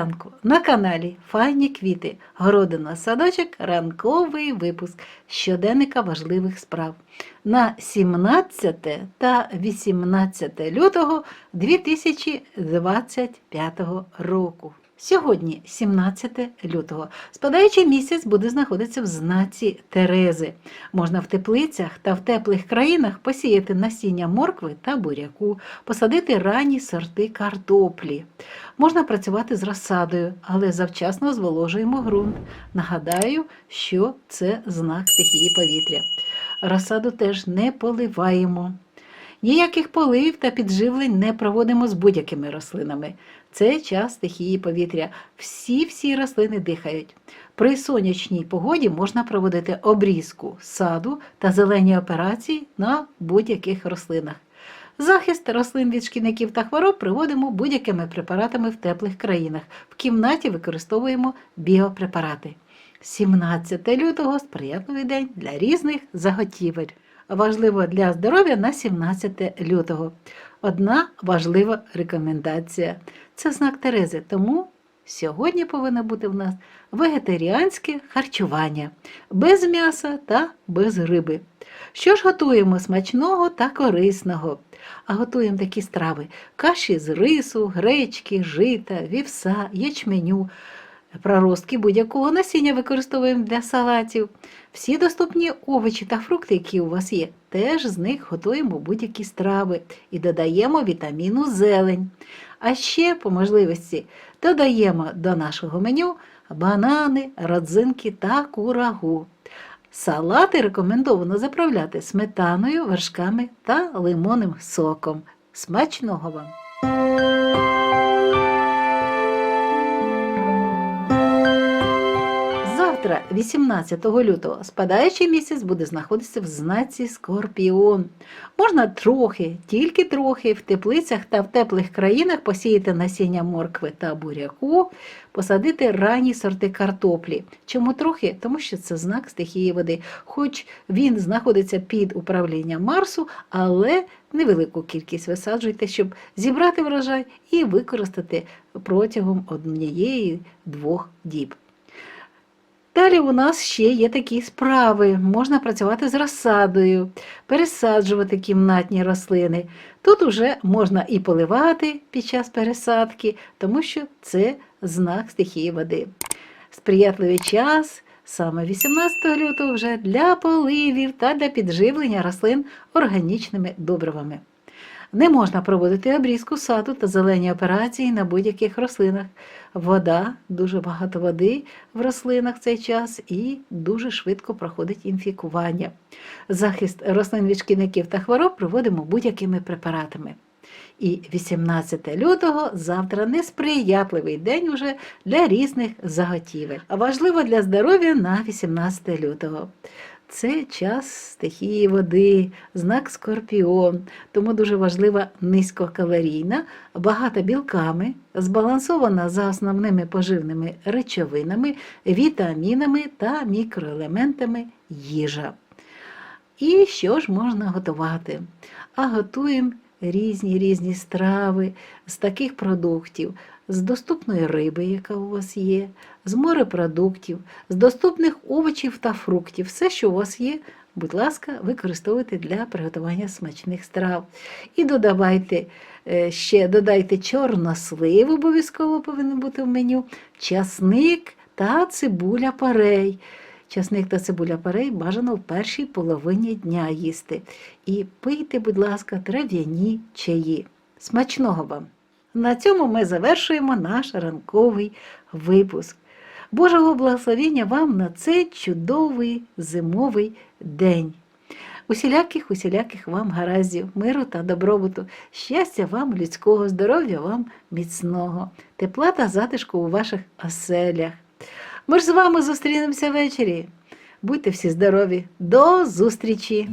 ранку. На каналі Файні квіти, городина садочок, ранковий випуск щоденника важливих справ. На 17 та 18 лютого 2025 року. Сьогодні, 17 лютого, спадаючий місяць буде знаходитися в знаці Терези. Можна в теплицях та в теплих країнах посіяти насіння моркви та буряку, посадити ранні сорти картоплі. Можна працювати з розсадою, але завчасно зволожуємо ґрунт. Нагадаю, що це знак стихії повітря. Розсаду теж не поливаємо. Ніяких поливів та підживлень не проводимо з будь-якими рослинами. Це час стихії повітря. Всі-всі рослини дихають. При сонячній погоді можна проводити обрізку саду та зелені операції на будь-яких рослинах. Захист рослин від шкідників та хвороб приводимо будь-якими препаратами в теплих країнах. В кімнаті використовуємо біопрепарати. 17 лютого сприятливий день для різних заготівель. Важливо для здоров'я на 17 лютого. Одна важлива рекомендація. Це знак Терези, тому сьогодні повинно бути в нас вегетаріанське харчування без м'яса та без риби. Що ж готуємо смачного та корисного? А готуємо такі страви: каші з рису, гречки, жита, вівса, ячменю. Проростки будь-якого насіння використовуємо для салатів. Всі доступні овочі та фрукти, які у вас є, теж з них готуємо будь-які страви і додаємо вітаміну зелень. А ще, по можливості, додаємо до нашого меню банани, родзинки та курагу. Салати рекомендовано заправляти сметаною, вершками та лимонним соком. Смачного вам! Завтра, 18 лютого, спадаючий місяць буде знаходитися в знаці Скорпіон. Можна трохи, тільки трохи в теплицях та в теплих країнах посіяти насіння моркви та буряку, посадити ранні сорти картоплі. Чому трохи? Тому що це знак стихії води. Хоч він знаходиться під управлінням Марсу, але невелику кількість висаджуйте, щоб зібрати врожай і використати протягом однієї-двох діб. Далі у нас ще є такі справи. Можна працювати з розсадою, пересаджувати кімнатні рослини. Тут уже можна і поливати під час пересадки, тому що це знак стихії води. Сприятливий час саме 18 лютого вже для поливів та для підживлення рослин органічними добривами. Не можна проводити обрізку саду та зелені операції на будь-яких рослинах. Вода, дуже багато води в рослинах в цей час і дуже швидко проходить інфікування. Захист рослин від шкідників та хвороб проводимо будь-якими препаратами. І 18 лютого завтра несприятливий день уже для різних заготівель. Важливо для здоров'я на 18 лютого. Це час стихії води, знак скорпіон, тому дуже важлива низькокалорійна, багата білками, збалансована за основними поживними речовинами, вітамінами та мікроелементами їжа. І що ж можна готувати? А готуємо різні різні страви з таких продуктів, з доступної риби, яка у вас є, з морепродуктів, з доступних овочів та фруктів. Все, що у вас є, будь ласка, використовуйте для приготування смачних страв. І додавайте е, ще додайте чорнослив, обов'язково повинен бути в меню, часник та цибуля парей. Часник та цибуля парей бажано в першій половині дня їсти. І пийте, будь ласка, трав'яні чаї. Смачного вам! На цьому ми завершуємо наш ранковий випуск. Божого благословення вам на цей чудовий зимовий день. Усіляких, усіляких вам гараздів, миру та добробуту, щастя вам, людського здоров'я вам міцного, тепла та затишку у ваших оселях. Ми ж з вами зустрінемося ввечері. Будьте всі здорові. До зустрічі!